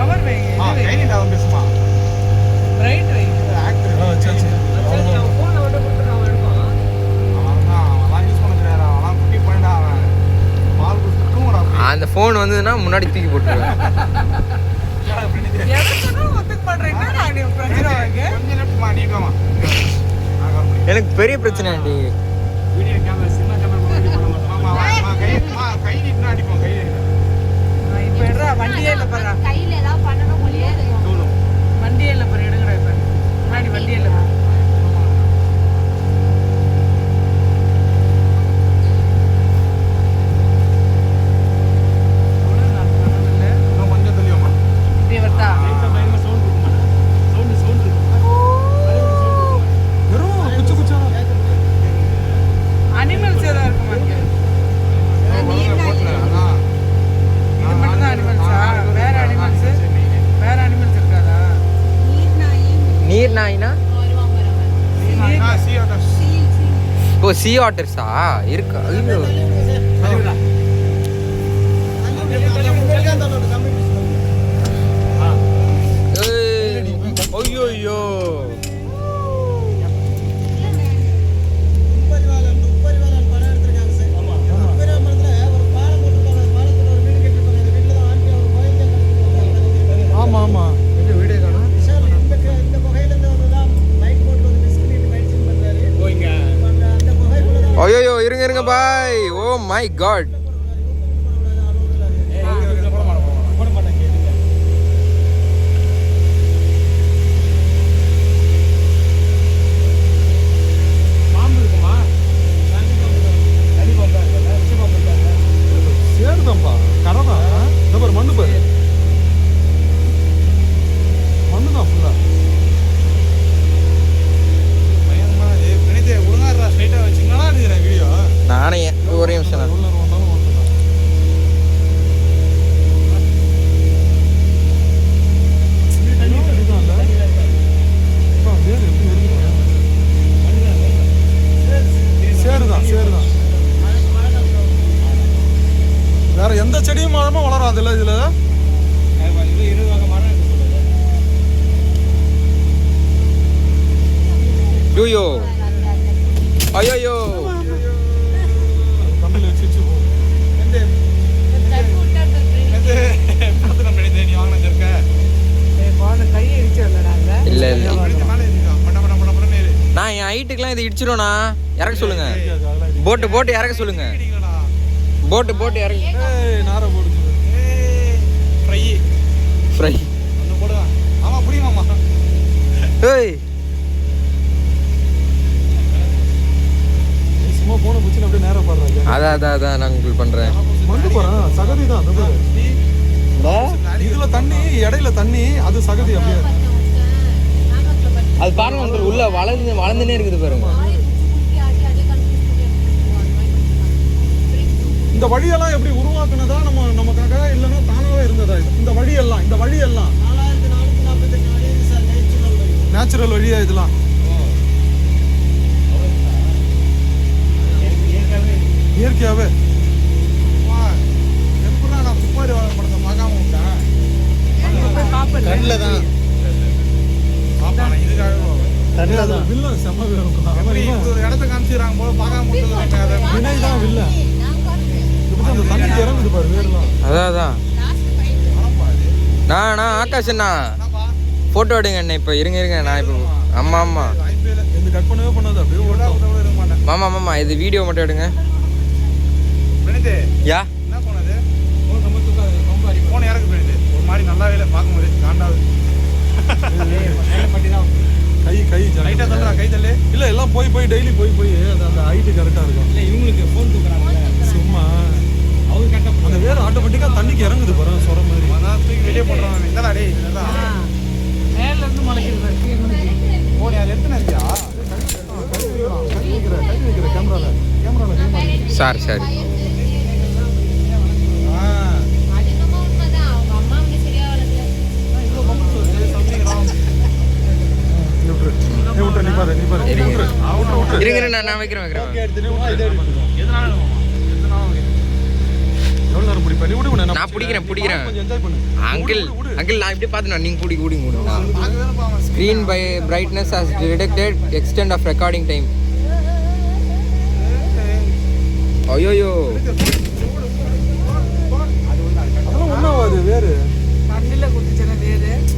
Power வை ஆ கை நீட்ட அவன் பேசுமா பிரைட் வை. ஆக்டர் சரி சரி. அவன் ஃபோனில் மட்டும் கொடுத்துட்டு அவன் எடுப்பான். அந்த ஃபோன் வந்ததுன்னா முன்னாடி தூக்கி போட்டுருவேன். எனக்கு பெரிய பிரச்சனை ஆண்டி வீடியோ கேமரா சின்ன கேமரா பண்ண மாட்டான் ஆமா ஆமா கை ஆ, கை நீட்டினா அடிப்போம் கை நீட்டினா நான் இப்ப எடுறா வண்டியே இல்ல பாரு கையில ஏதாவது சி வாட்டர்ஸா இருக்கா? ஐயோ ஐயோ ஆமா ஆமா இது வீடியோ காணும் ஓ இங்கே ஐயோ இருங்க இருங்க பாய் ஓ மை காட் போட மாட்டேன் கேளுங்க பாம்பு இருக்குமா தனி பாம்பு இருக்குல்ல விஷ பாம்பு இருக்காங்க சேருதான்ப்பா கரை தான் இந்த பாரு மண்ணு பாரு மண்ணு தான் ஃபுல்லா பயங்கரமா இது பிணித்தே ஒழுங்காடுறா ஸ்ட்ரைட்டா வச்சுங்களா எடுக்கிற வீடியோ நானே ஒரே நிமிஷம் நான் உள்ள வந்தாலும் ஒன்று தான் சேருதான் சேருதான் வேற எந்த செடியும் மரமும் வளராதுல்ல இதுல இது இருபது வகை மரம் இருக்கு சொல்லுது ஐயோ ஐயோ கம்பியில வச்சு வச்சு போ. தட்டு விட்டா தட்டு. பார்த்துக்கலாம் பிணித்தே நீ வாங்கின இருக்க ஏய், போன கையை இடிச்சு வரலடா அங்க. இல்ல இல்ல பிணித்தே மேலே இருக்கா பட்ட பட்ட பட்ட பட்டன்னு ஏறு நான் என் இடிச்சிருவேண்ணா இறக்க சொல்லுங்க. போட்டு போட்டு இறக்க சொல்லுங்க. போட்டு போட்டு இறக்க ஏய் நார போடுச்சு ஃப்ரை ஃப்ரை ஆமா புரியுமாமா ஏய். சும்மா போன பிடிச்சி அப்படியே நேரா பாடுறாங்க அதான் அதான் அதான் நான் உங்களுக்கு பண்றேன். போறேன் சகதி தான் பாரு இதுல தண்ணி இடையில தண்ணி அது சகதி அப்படியே. பட்டு. அது பாருங்க உள்ள வளர்ந்து வளர்ந்துனே இருக்குது பாருங்க. வழியெல்லாம் எப்படி உருவாக்குனதா நம்ம நமக்காக இல்லைன்னா தானாவே இருந்ததா இது? இந்த வழியெல்லாம் இந்த வழியெல்லாம் நேச்சுரல் வழியா இதெல்லாம் இயற்கையாவே எப்படா நான் துப்பாரி வாழை படத்தை பார்க்காம விட்டேன். கண்ணில் தான் பாப்பா இதுக்காக போவேன். வில்லன் செம்ம வேணும் இடத்த காமிச்சிடுறாங்க போல பார்க்காம விட்டது வினை தான் வில்லன் நான் பார்த்தேன். இப்படி அந்த தண்ணிக்கு இறங்குது பாரு வேர்லாம் அதான் அதான் நான் நான் ஆகாஷ் அண்ணா. என்னப்பா போட்டோ எடுங்க அண்ணா இப்போ இருங்க இருங்க நான் இப்போ ஆமா ஆமா வாய்ப்பே இல்லை இந்த கட் பண்ணவே பண்ணாது அப்படியே விட ஓட்டம் விட விட இருக்க மாட்டேன் மாமா மாமா இது வீடியோ மட்டும் எடுங்க. யா? கை கை லைட்டாக தள்ளுறா கை தள்ளு. இல்ல எல்லாம் போய் போய் டெய்லி போய் போய் அந்த ஹைட்டு கரெக்டா இருக்கும். இல்லை இவங்களுக்கு ஃபோன் கரெக்டாக அந்த வேர் ஆட்டோமேட்டிக்கா தண்ணிக்கு இறங்குது பாரு சொர மாதிரி. வெளியே போடுறான் இந்தடா டேய் ஆ. மேல இருந்து இருந்து. ஓ நீ அதை எடுத்துன்னு இருக்கியா. Sorry sorry. இருங்க. நான் வைக்கிறேன் வைக்கிறேன். விடு நான் பிடிக்கிறேன், பிடிக்கிறேன். கொஞ்சம் என்ஜாய் பண்ணு. அங்கிள். அங்கிள் நான் இப்படி பார்த்தேன் நீங்க கூடி கூடி. Screen by brightness has detected extent of recording time ஐயோயோ. ஆகாது வேறு.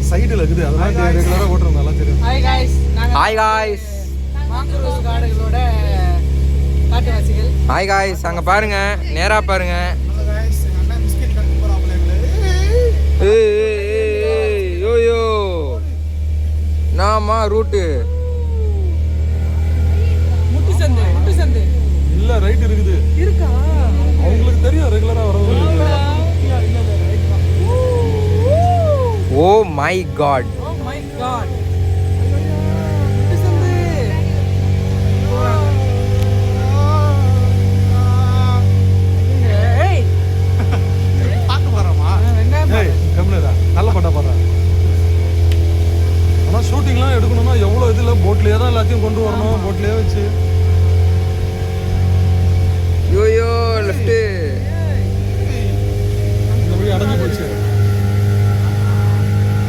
சைடில் இருக்குது அதெல்லாம் தெரியும். Hi guys hi guys mangroves காடுகளோட காட்டுவாசிகள். ஹாய் காய்ஸ் அங்கே பாருங்க. நேரா பாருங்க ஹலோ guys, எங்க அண்ணன் பிஸ்கட் கட்டு போறாப்புல எங்களை. ஏய், ஏய், ஏய், ஏய், யோயோ. நாமா ரூட்டு. முட்டு சந்து முட்டு சந்து. இல்லை ரைட் இருக்குது. இருக்கா? அவங்களுக்கு தெரியும் ரெகுலராக வரவங்களுக்கு oh my God oh my god கம்மிடா நல்ல பாட்டா பாடுறா. ஆனால் ஷூட்டிங்லாம் எடுக்கணும்னா எவ்வளோ இதில் போட்லேயே தான் எல்லாத்தையும் கொண்டு வரணும். போட்லேயே வச்சு. யோயோ லெஃப்ட்டு அடைஞ்சு போச்சு.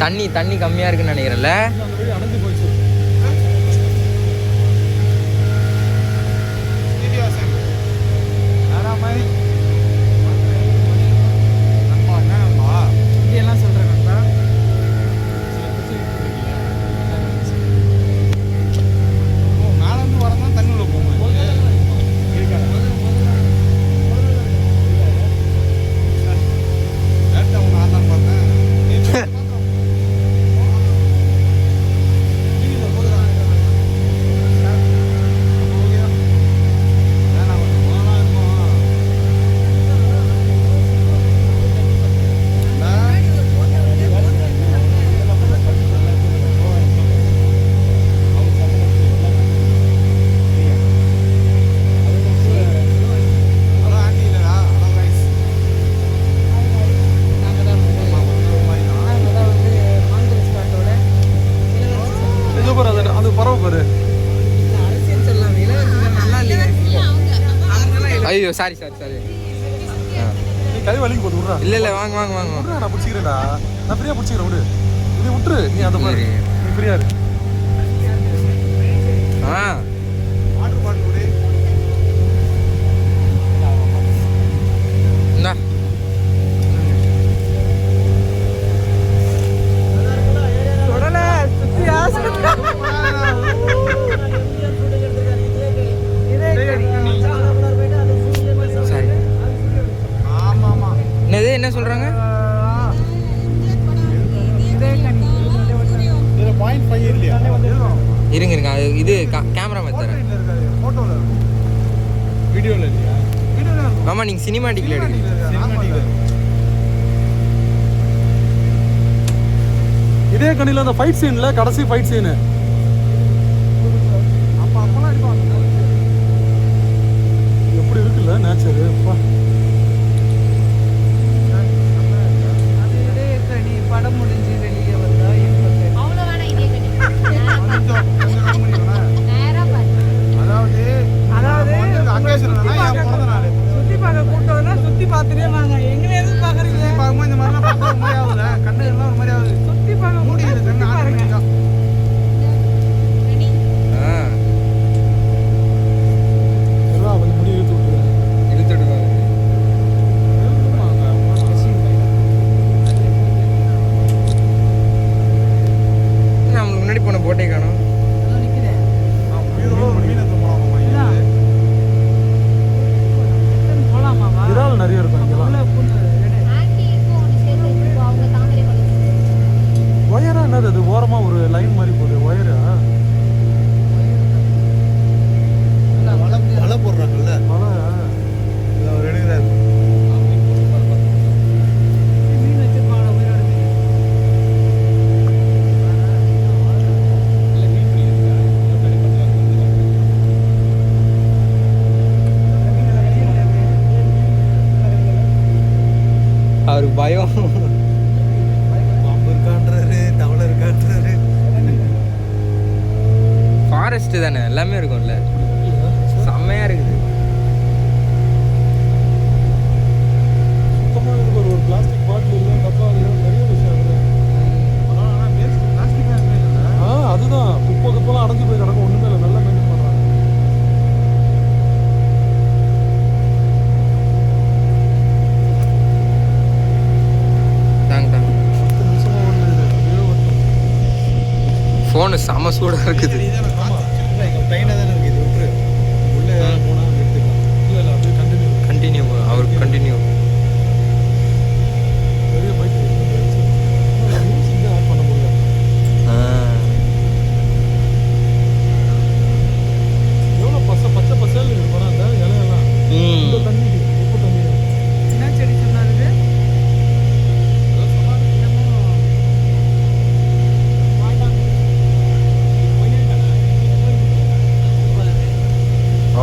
தண்ணி தண்ணி கம்மியாக இருக்குன்னு நினைக்கிறேன்ல அந்த வழி அடைஞ்சு போச்சு சீனிவாசன். வேற மாதிரி. நண்பா, என்ன நண்பா? இப்படியெல்லாம் சொல்கிறேன் நண்பா ஓ, மேல இருந்து வரதான் தண்ணி உள்ள போகுமா? லேட்டா உன்னை ஆடலான்னு பார்த்தேன். ஏய், பாத்திரம். டிவியில போகுதுடா. ஓகேயா? வேணாம், கொஞ்சம் போனா இருக்கும். ஹலோ ஆண்டி இல்லடா ஹலோ கைஸ் நாங்கள் தான் வந்து நாங்கள் தான் வந்து மாங்குரோஸ் காட்டோட இளவரசி சந்து. இதோ பாரு அது அது பறவை பாரு அரசியல் சொல்லலாம் இளவரசி நல்லா இல்லையா அவங்கெல்லாம் ஐயோ சாரி சாரி சாரி நீ கை வலிக்கு போட்டு விட்றா. இல்லை இல்லை வாங்க வாங்க வாங்க. விட்றா நான் பிடிச்சிக்கிறேன்டா. நான் ஃப்ரீயாக பிடிச்சிக்கிறேன் விடு. நீ விட்டுரு நீ அந்த மாதிரி. நீ ஃப்ரீயா இரு. ஆ. இருங்க இருங்க அது இது கேமரா தரேன் போட்டோல வீடியோவில் இல்லையா ஆமாம் நீங்கள் சினிமாட்டிக்கில் எடுக்கிறீங்க இதே கண்ணியில் அந்த ஃபைட் சீனில் கடைசி ஃபைட் சீனு எப்படி இருக்குல்ல நேச்சர் அப்பா படம் முடிஞ்சு சுத்தி பார்க்க கூட்டம் சுத்தி பார்த்துட்டே வாங்க எங்களை எதுவும் பாக்குறீங்க பார்க்கும்போது இந்த மாதிரிலாம் பார்க்க ஒரு கண்ணு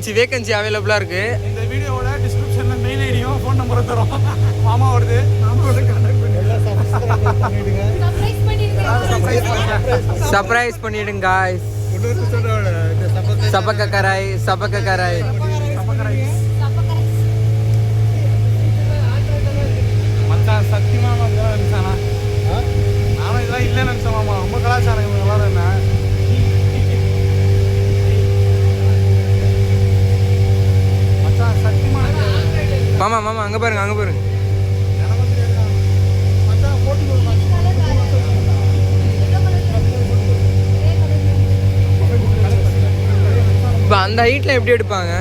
வேகன்சி வேகன்சி அவைலபிளாக இருக்குது இந்த வீடியோவோட டிஸ்கிரிப்ஷனில் மெயின் ஐடியும் ஃபோன் நம்பரும் தரும். மாமா வருது. மாமாவோட கான்டாக்ட் பண்ணிடுங்க. சர்ப்ரைஸ் பண்ணிடுங்க காய்ஸ் சபக்க கராய் சபக்க கராய் அங்கே பாருங்க அங்கே பாருங்க. இப்போ அந்த ஹைட்டில் எப்படி எடுப்பாங்க?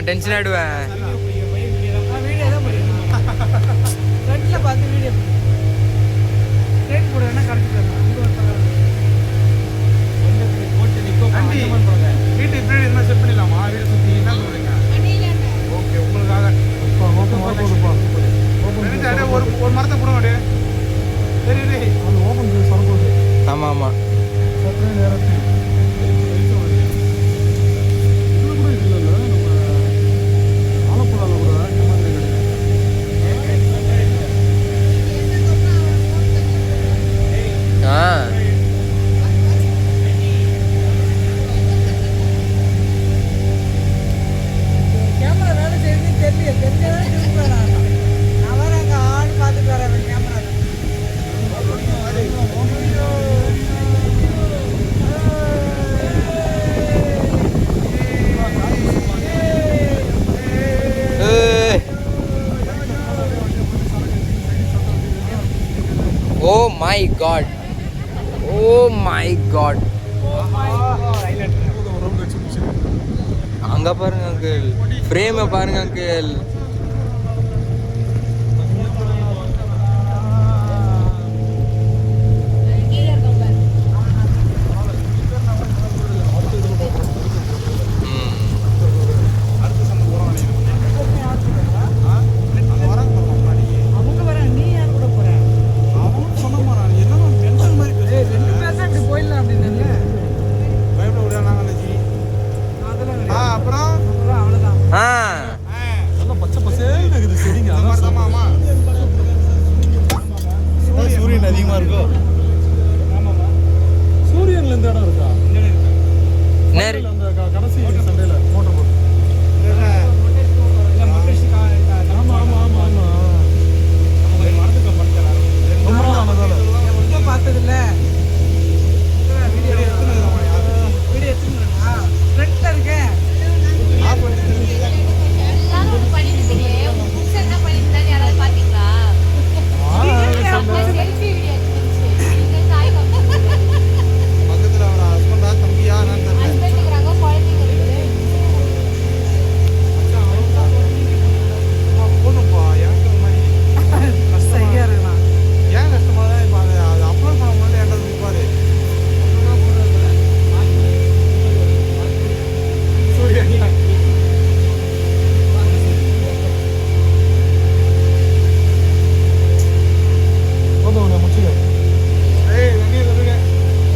நான் டென்ஷன் ஆகிடுவேன் மை காட் அங்கே பாருங்க அங்கிள் ஃப்ரேமை பாருங்க அங்கிள்